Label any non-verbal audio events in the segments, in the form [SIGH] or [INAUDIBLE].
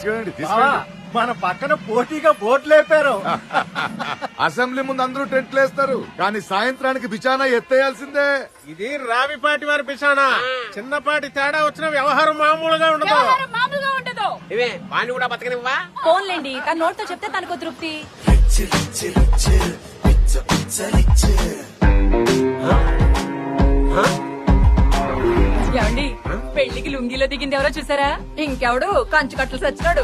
తీసుకెళ్ళండి బావా, తీసుకెళ్ళండి మన పక్కన పోటీగా బోట్లు లేపారు. [LAUGHS] అసెంబ్లీ ముందు అందరూ టెంట్లు వేస్తారు కానీ సాయంత్రానికి బిచానా ఎత్తేయాల్సిందే. ఇది రావిపాటి వారి పిసానా చిన్నపాటి తేడా వచ్చిన వ్యవహారం మామూలుగా ఉండదు. వ్యవహారం మామూలుగా ఉండదు. ఇవే వాణ్ణి కూడా బతకనివ్వా ఫోన్లేండి తన నోటితో చెప్తే తనకు తృప్తి. ఏమండి పెళ్ళికి లుంగిలో దిగింది ఎవరో చూసారా? ఇంకెవడు కంచు కట్టలు సచ్చినాడు.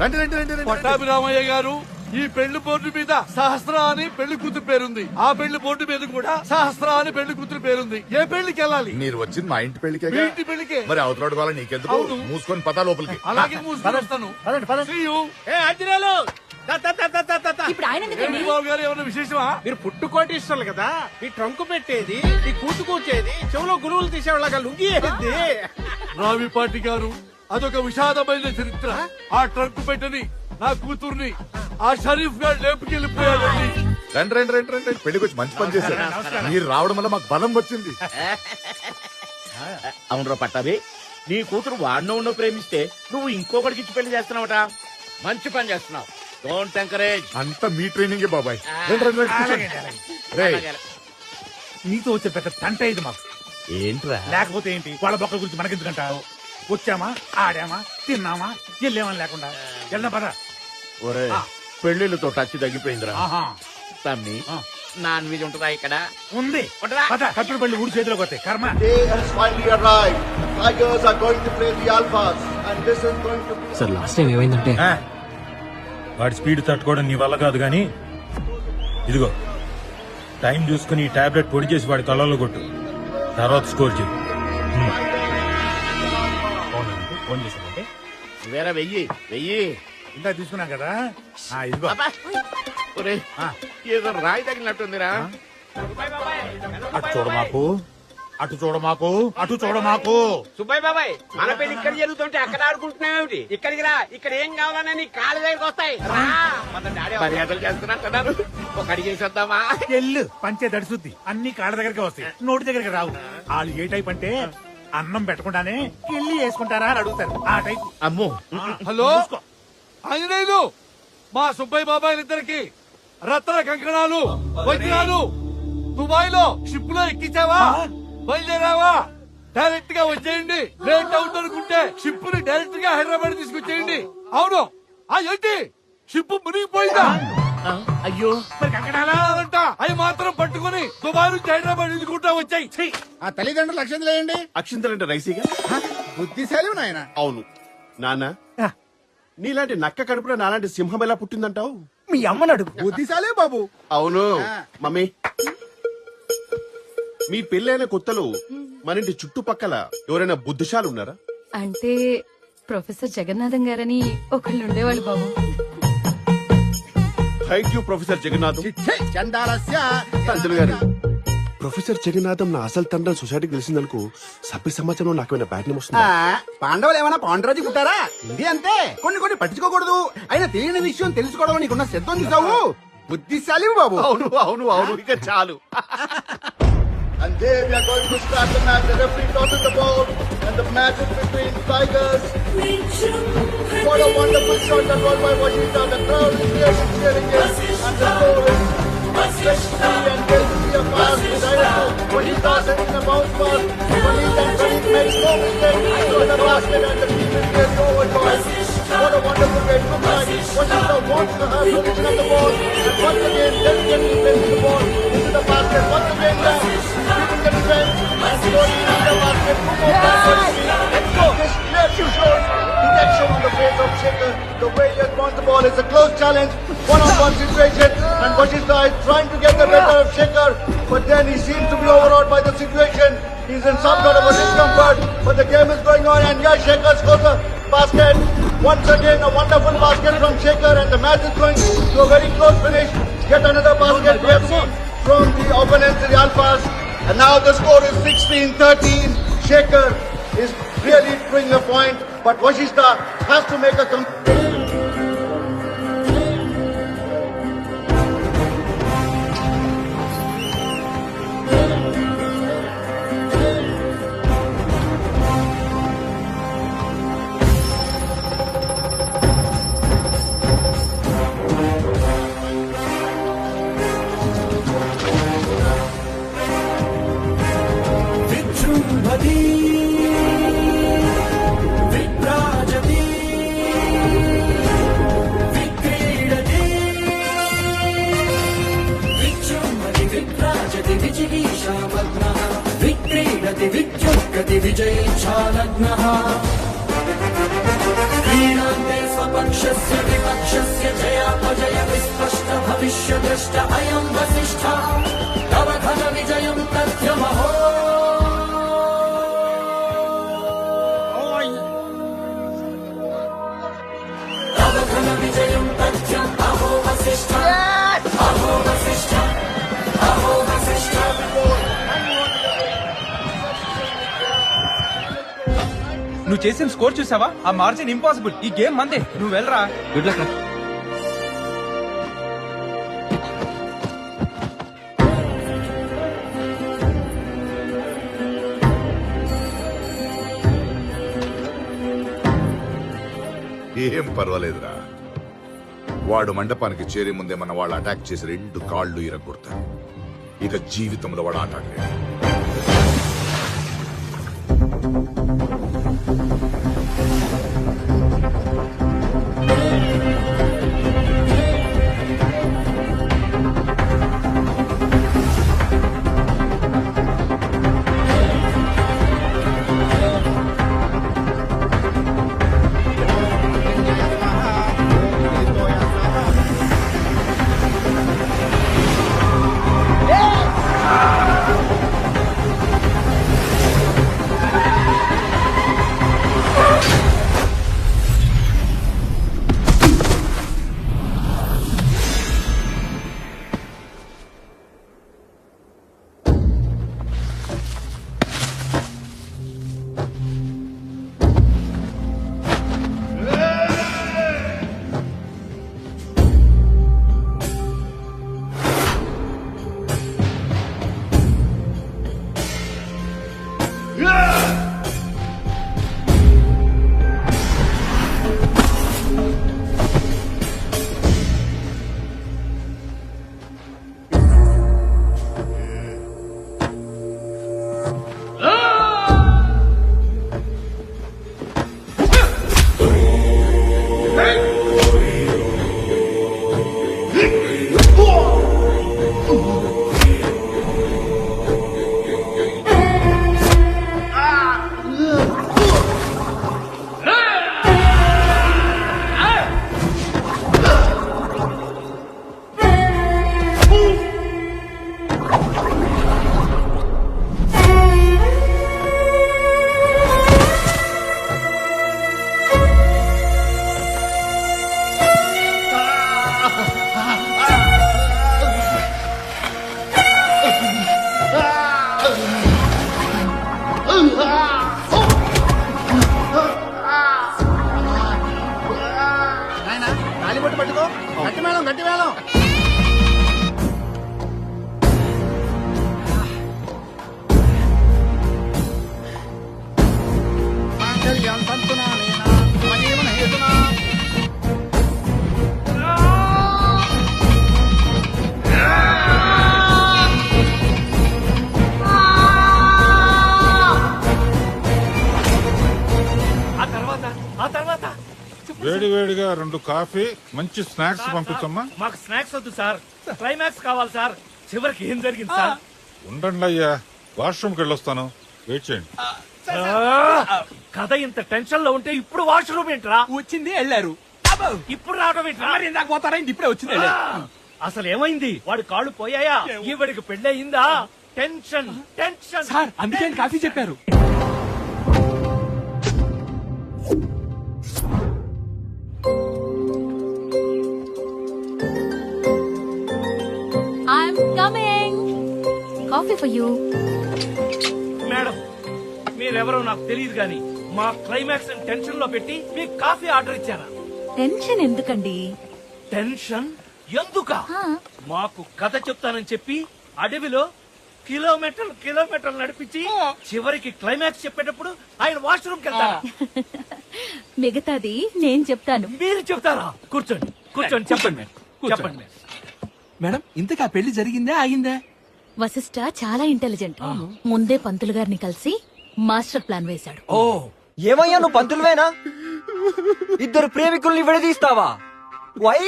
రండి రండి రండి రండి, రండి. పట్టాభిరామయ్య గారు ఈ పెళ్ళి బోర్డు మీద సహస్ర అని పెళ్ళి కూతురు పేరుంది. ఆ పెళ్ళి బోర్డు మీద కూడా సహస్ర అని పెళ్ళి కూతురు పేరుంది. ఏ పెళ్ళికి వెళ్ళాలి? మీరు వచ్చింది మా ఇంటి పెళ్ళికే మీ ఇంటి పెళ్ళికే. మరి అవతలాడు వాళ్ళ నీకెందుకు? అవును. మూసుకొని పతా లోపలికి. అలాగే మూసుకొని వస్తాను. పదండి, పదండి. See you. ఏ. ఇప్పుడు ఆయన ఎందుకండి? ఏంటి బాబు గారు ఏమైనా విశేషమా? మీరు పుట్టుకోటీశ్వర్లు కదా. ఈ ట్రంకు పెట్టేది ఈ కూతు కూర్చేది చెవులో గురువులు తీసేవాళ్ళగా లుంగి వేసేది. రావిపాటి గారు అదొక విషాదమైన చరిత్ర. ఆ? ట్రక్ పెట్టని నా కూతుర్ని ఆ షరీఫ్ గారు లేపుకెళ్ళిపోయాడండి. రండి రండి రండి రండి పెళ్ళికి వచ్చి మంచి పని చేశారు. మీరు రావడం వల్ల మాకు బలం వచ్చింది. అవునరా పట్టాభి నీ కూతురు వాడినో ఉండో ప్రేమిస్తే నువ్వు ఇంకొకటికి ఇచ్చి పెళ్ళి చేస్తున్నావట. మంచి పని చేస్తున్నావు. డోంట్ ఎంకరేజ్ అంతా మీ ట్రైనింగే బాబాయ్. రండి రండి రండి. కూర్చోండి. రేయ్, నీతో వచ్చే పెద్ద తంట ఇది మాకు. ఏంట్రా? లేకపోతే ఏంటి? వాళ్ళ బొక్కల గురించి మనకెందుకంటావు? వచ్చామా? ఆడామా? తిన్నామా? వెళ్ళామని లేకుండా. వెళ్దాం పద. ఒరే పెళ్ళిళ్ళతో టచ్ తగ్గిపోయిందిరా. ఆహా. తమ్మి. ఆ. నాన్ వెజ్ ఉంటుందా ఇక్కడ? ఉంది. ఉంటుందా? పద కట్టుడు పళ్ళు ఊడి చేతిలోకి వస్తాయి. కర్మ. Day has finally arrived. Tigers are going to play the Alphas, and this is going to be. Sir last time ఏమైందంటే వాడి స్పీడ్ తట్టుకోవడం నీ వల్ల కాదు గాని. ఇదిగో టైం చూసుకుని ఈ టాబ్లెట్ పొడి చేసి వాడి కళ్ళల్లో కొట్టు. తర్వాత స్కోర్ చేయి ఫోన్ చేశానంటే వేరే వెయ్యి వెయ్యి. ఇంకా తీసుకున్నాం కదా? ఆ, ఇదిగో. అబ్బా. ఒరే ఆ. ఏదో రాయి తగిలినట్టుందిరా. అటు చూడ మాకు. అటు చూడ మాకు అటు చూడ మాకు సుబ్బయ్య బాబాయ్ మన పెళ్ళి ఇక్కడ జరుగుతుంటే అక్కడ ఆడుకుంటున్నావేమిటి ఇక్కడికి రా ఇక్కడ ఏం కావాలన్నా నీ కాళ్ళ దగ్గరికి వస్తాయి. రా. మన డాడీ మర్యాదలు చేస్తున్నట్టున్నారు ఒక ఎల్లు పంచే దడిసుద్ది. అన్ని కాళ్ళ దగ్గరికి వస్తాయి. నోటి దగ్గరికి రావు. వాళ్ళు ఏ టైప్ అంటే అన్నం పెట్టకుండానే కిల్లి వేసుకుంటారా అని అడుగుతారు. ఆ టైప్. అమ్మో. హలో? ఆంజనేయులు మా సుబ్బయ్య బాబాయ్ ఇద్దరికి రత్న కంకణాలు వజ్రాలు దుబాయ్లో షిప్లో ఎక్కించావా బయలుదేరావా? డైరెక్ట్గా వచ్చేయండి. లేట్ అవుతుందనుకుంటే షిప్ని డైరెక్ట్గా హైదరాబాద్ తీసుకొచ్చేయండి. అవును. ఆ ఏంటి? షిప్ మునిగిపోయిందా? అయ్యో. మరి కాదంట అవి మాత్రం పట్టుకుని దుబాయ్ నుంచి హైదరాబాద్ ఎదుగుకుంటా వచ్చాయి! ఆ తల్లిదండ్రులు లక్ష్యం లేయండి. అక్షింతలంటే రైసీగా బుద్ధిశాలి నాయన. అవును. నాన్న నీలాంటి నక్క కడుపులో నాలాంటి సింహం ఎలా పుట్టిందంటావు? మీ అమ్మని అడుగు. బుద్ధిశాలి బాబు. అవును. మమ్మీ. మీ పెళ్ళైన కొత్తలో మన ఇంటి చుట్టుపక్కల ఎవరైనా బుద్ధిశాలు ఉన్నారా అంటే ప్రొఫెసర్ జగన్నాథం గారని ఒకళ్ళు ఉండేవాళ్ళు బాబు. Thank you professor Jagannatham. చందాలస్య గారు. ప్రొఫెసర్ జగన్నాథం నా అసలు తండ్రి సొసైటీకి తెలిసిందనుకో సభ్య సమాచారం నాకు ఏమైనా బ్యాడ్ నేమ్ వస్తుందా? పాండవులు ఏమైనా పాండరాజు పుట్టారా? ఇది అంతే. కొన్ని కొన్ని పట్టించుకోకూడదు. అయినా తెలియని విషయం తెలుసుకోవడం నీకున్న సిద్ధం చూసావు బుద్ధిశాలి బాబు. అవును అవును అవును. ఇక చాలు. And there we are going to start the match. The referee tosses the ball, and the match is between Tigers. What a wonderful shot that was by Washington. The crowd is really cheering it, and the score is Especially and there will be a pass to Washington sending a bounce pass. Washington Khalid makes no mistake. Throw the basket and the team is really overjoyed. What a wonderful way to play. Washington wants to have possession of the ball. And once again, delicately places the ball into the basket. Once again, down. The way he has the ball is a close challenge. One-on-one situation. And Washington is trying to get the better of Shaker. But then he seems to be overawed by the situation. He's in some sort of a discomfort. But the game is going on. And yeah, Shaker scores a basket. Once again, a wonderful basket from Shaker. And the match is going to a very close finish. Yet another basket we have seen from the opponents, the Alphas. And now the score is 16-13. Shaker is really doing a point. But Washista has to make a విజయించాలగ్న క్రీడాంగే స్వపక్ష వివక్ష జయాపజయ విస్పష్ట భవిష్య దృష్ట అయం వశిష్ఠ నువ్వు చేసిన score చూసావా? ఆ margin impossible. ఈ game మందే. నువ్వు వెళ్ళరా. గుడ్ లక్ ఏం పర్వాలేదురా. వాడు మండపానికి చేరే ముందే మన వాళ్ళు అటాక్ చేసి రెండు కాళ్ళు ఇరగొడతారు. ఇక జీవితంలో వాడు ఆట వేడి వేడిగా రెండు కాఫీ మంచి స్నాక్స్ పంపించమ్మా మాకు స్నాక్స్ వద్దు సార్. క్లైమాక్స్ కావాలి సార్. చివరికి ఏం జరిగింది సార్? ఉండండి అయ్యా. వాష్రూమ్కి వెళ్ళొస్తాను. వెయిట్ చేయండి. కథ ఇంత టెన్షన్లో ఉంటే ఇప్పుడు వాష్రూమ్ ఏంట్రా? వచ్చింది వెళ్ళారు. ఇప్పుడు రావడం ఏంట్రా? మరి ఇందాక పోతారా? ఇప్పుడే వచ్చింది. అసలు ఏమైంది? వాడి కాళ్ళు పోయాయా? ఈవిడికి పెళ్ళయిందా? Tension tension. సార్ అందుకే కాఫీ చెప్పారు. Coffee for you. మేడం మీరెవరో నాకు తెలియదు కానీ మా క్లైమాక్స్ టెన్షన్లో పెట్టి మీకు కాఫీ ఆర్డర్ ఇచ్చారా? టెన్షన్ ఎందుకండి? టెన్షన్ ఎందుక? మాకు కథ చెప్తానని చెప్పి అడవిలో కిలోమీటర్లు కిలోమీటర్లు నడిపించి చివరికి క్లైమాక్స్ చెప్పేటప్పుడు ఆయన వాష్రూమ్కి వెళ్తారా? మిగతాది నేను చెప్తాను. మీరు చెప్తారా? కూర్చోండి కూర్చోండి చెప్పండి మేడం. చెప్పండి మేడం. మేడం ఇంతకా పెళ్ళి జరిగిందా ఆగిందా? వశిష్ఠ చాలా ఇంటెలిజెంట్ ముందే పంతులు గారిని కలిసి మాస్టర్ ప్లాన్ వేశాడు. ఓ ఏమయ్యా నువ్వు పంతులువేనా? ఇద్దరు ప్రేమికుల్ని విడదీస్తావా? వై!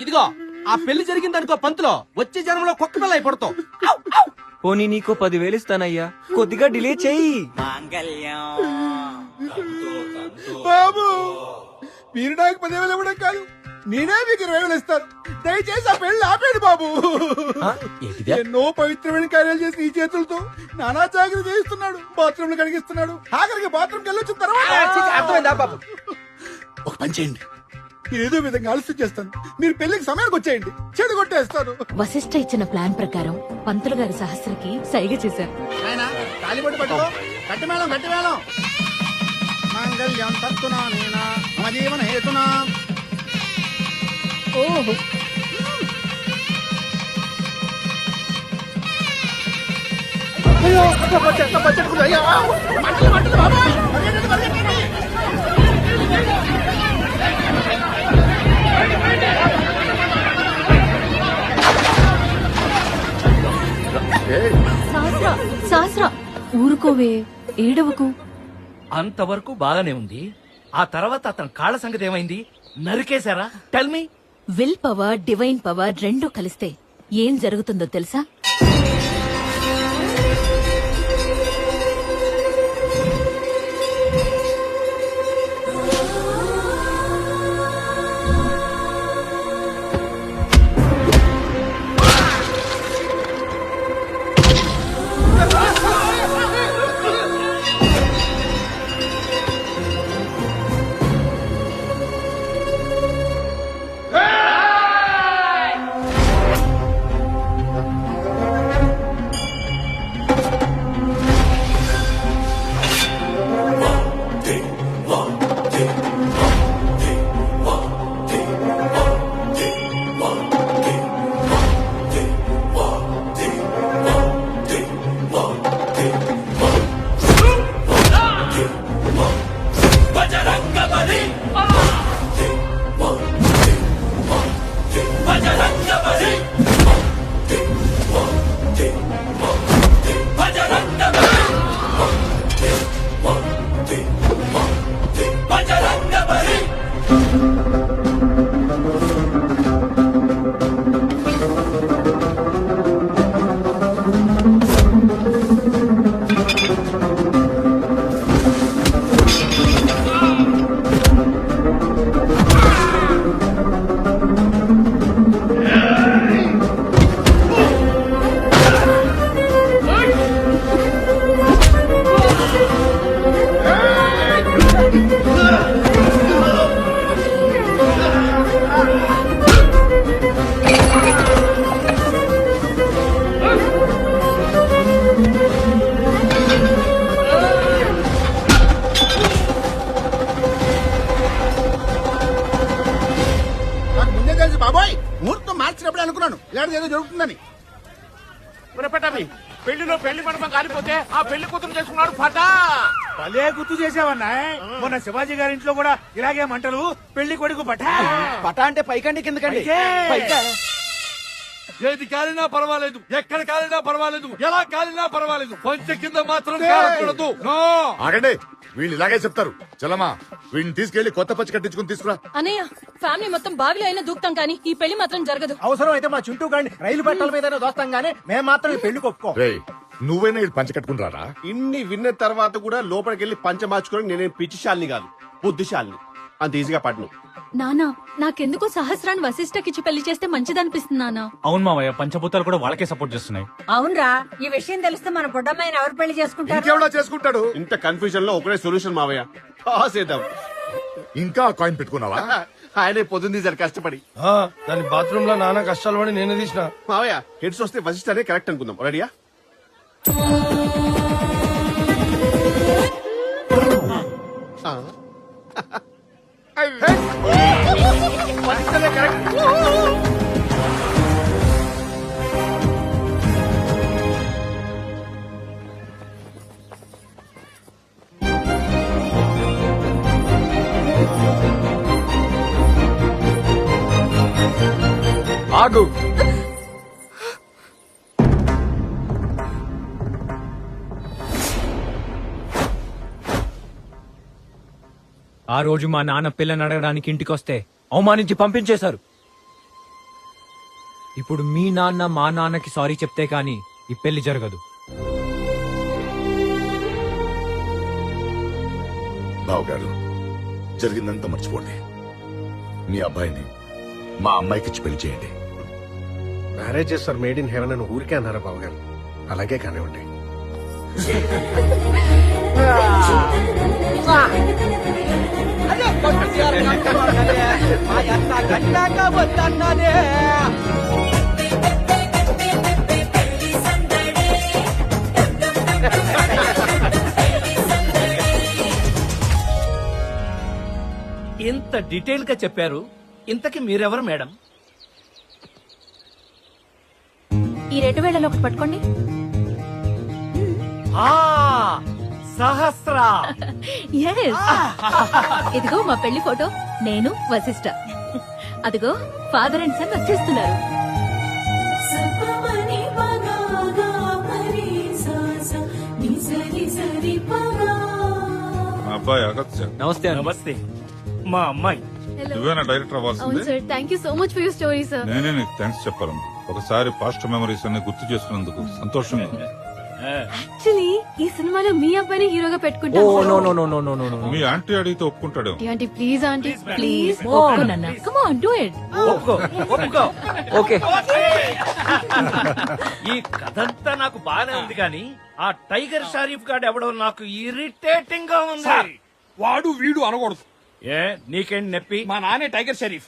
ఇదిగో ఆ పెళ్ళి జరిగిందనుకో పంతులో వచ్చే జన్మలో కుక్క పిల్ల అయిపడతావు పోనీ నీకో పదివేలు ఇస్తానయ్యా. కొద్దిగా డిలే చెయ్యి బాబు మీరు నాకు పదివేలు ఇవ్వడం కాదు. నేనే మీకు ఇరవై వేలు ఇస్తాను. దయచేసి ఆ పెళ్ళి ఆపేది బాబు. ఏంటిదే? ఎన్నో పవిత్రమైన కార్యాలు చేసి ఈ చేతులతో నానా జాగ్రత్త చేయిస్తున్నాడు. బాత్రూమ్ కడిగిస్తున్నాడు. ఆఖరికి బాత్రూమ్ వెళ్ళొచ్చిన తర్వాత బాబు? ఒక పని చేయండి. ఏదో విధంగా ఆలస్యం చేస్తాను. మీరు పెళ్ళికి సమయానికి వచ్చేయండి. చెడు కొట్టేస్తాను. వశిష్ఠ ఇచ్చిన ప్లాన్ ప్రకారం పంతులు గారి సహస్రకి సైగ చేశారు. ఆయన తాలిబొట్టు పట్టుకో. గట్టి మేళం గట్టి మేళం. మాంగళ్యం తత్తునా నేనా? మమ జీవన హేతునా? ఓహో. అయ్యో పచ్చ పచ్చడి అయ్యో. మంటలు మంటలు బాబాయ్ పరిగెట్టండి, పరిగెట్టండి. సహస్ర సహస్ర ఊరుకోవే ఏడవకు. అంతవరకు బాగానే ఉంది. ఆ తర్వాత అతని కాళ్ళ సంగతి ఏమైంది? నరికేశారా? Tell me will power divine power రెండు కలిస్తే ఏం జరుగుతుందో తెలుసా? నాకు మార్చినప్పుడు అనుకున్నాను. ఇలాంటిది ఏదో జరుగుతుందని. వినపడ్డామి పెళ్ళిలో పెళ్ళి మండపం కాలిపోతే ఆ పెళ్ళి కూతురు చేసుకున్నాడు ఫటా భలే గుర్తు చేసావన్నా మొన్న శివాజీ గారి ఇంట్లో కూడా ఇలాగే మంటలు పెళ్ళి కొడుకు పట్టా పటా అంటే పైకండి కిందకండి. ఏది కాలినా పర్వాలేదు ఎక్కడ కాలినా పర్వాలేదు ఎలా కాలినా పర్వాలేదు. పంచ కింద మాత్రం కాలకూడదు. నో! ఆగండి వీళ్ళు ఇలాగే చెప్తారు. చలమా వీడిని తీసుకెళ్ళి కొత్త పచ్చి కట్టించుకుని తీసుకురా. అనయ్య ఫ్యామిలీ మొత్తం బావిలో అయినా దూకుతాం కానీ ఈ పెళ్ళి మాత్రం జరగదు. అవసరం అయితే మా చుట్టూ గాని రైలు పట్టాల మీద దోస్తాం గానీ మేము మాత్రం ఈ ఒప్పుకో. రే నువ్వైనా వీళ్ళు పంచ కట్టుకుని రారా? ఇన్ని విన్న తర్వాత కూడా లోపలికి వెళ్ళి పంచ మార్చుకోవడం నేనేం పిచ్చిశాలిని కాదు బుద్ధిశాలిని. అంత ఈజీగా పడను. నానా నాకెందుకో సహస్రాన్ని వశిష్ఠకిచ్చి పెళ్ళి చేస్తే మంచిదనిపిస్తుంది నానా. అవును మావయ్య పంచభూతాలు కూడా వాళ్ళకే సపోర్ట్ చేస్తున్నాయి. అవునరా ఈ విషయం తెలిస్తే మన బుడ్డమ్మాయిని ఎవరు పెళ్ళి చేసుకుంటారు? ఇంకెవడా చేసుకుంటాడు. ఇంత కన్ఫ్యూజన్లో ఒకటే సొల్యూషన్ మావయ్య. కాసేద్దాం ఇంకా కాయిన్ పెట్టుకున్నావా? ఆయనే పొద్దున్న తీశారు కష్టపడి. దాని బాత్రూమ్లో నాన్న కష్టాలు పడి నేను తీసిన. మావయ్య హెడ్స్ వస్తే వశిష్ఠ అనే కరెక్ట్ అనుకుందాం. రెడీయా? ఆ రోజు మా నాన్న పిల్లని అడగడానికి ఇంటికొస్తే అవమానించి పంపించేశారు. ఇప్పుడు మీ నాన్న మా నాన్నకి సారీ చెప్తే కాని ఈ పెళ్ళి జరగదు. బావగారు జరిగిందంతా మర్చిపోండి. మీ అబ్బాయిని మా అమ్మాయికిచ్చి పెళ్ళి చేయండి. మ్యారేజ్ చేస్తారు మేడ్ ఇన్ హెవెన్ అని ఊరికే అన్నారా బాబు గారు అలాగే కానివ్వండి. ఇంత డీటెయిల్గా చెప్పారు. ఇంతకి మీరెవరు మేడం? ఈ రెండు వేళలో ఒకటి పట్టుకోండి. ఆ! సహస్ర. Yes. ఇదిగో మా పెళ్ళి ఫోటో. నేను వశిష్ట అదిగో ఫాదర్ అండ్ సన్ వచ్చేస్తున్నారు. అబ్బాయి అగత్య నమస్తే. నమస్తే. మా అమ్మాయి. నువ్వేనా డైరెక్టర్ అవ్వాల్సింది sir. Thank you so much for your story sir నేనే నీకు థ్యాంక్స్ చెప్పాలమ్మా. ఒకసారి పాస్ట్ మెమరీస్ అన్ని గుర్తు చేసుకున్నందుకు సంతోషంగా ఉంది. యాక్చువల్లీ ఈ సినిమాలో మీ అబ్బాయిని హీరోగా ఓ పెట్టుకుంటాం no no no no no no no. మీ ఆంటీ అడిగితే ఆంటీ ప్లీజ్ ఆంటీ ప్లీజ్ ఒప్పుకున్నా కమ్ ఆన్ డూ ఇట్ ఒప్పుకో ఒప్పుకో. ఓకే. ఈ కథంతా నాకు బానే ఉంది కానీ ఆ టైగర్ షరీఫ్ గాడు ఎవడో నాకు ఇరిటేటింగ్గా ఉంది వాడు వీడు అనకూడదు. ఏ నీకేంటి నొప్పి? మా నాన్నే టైగర్ షరీఫ్.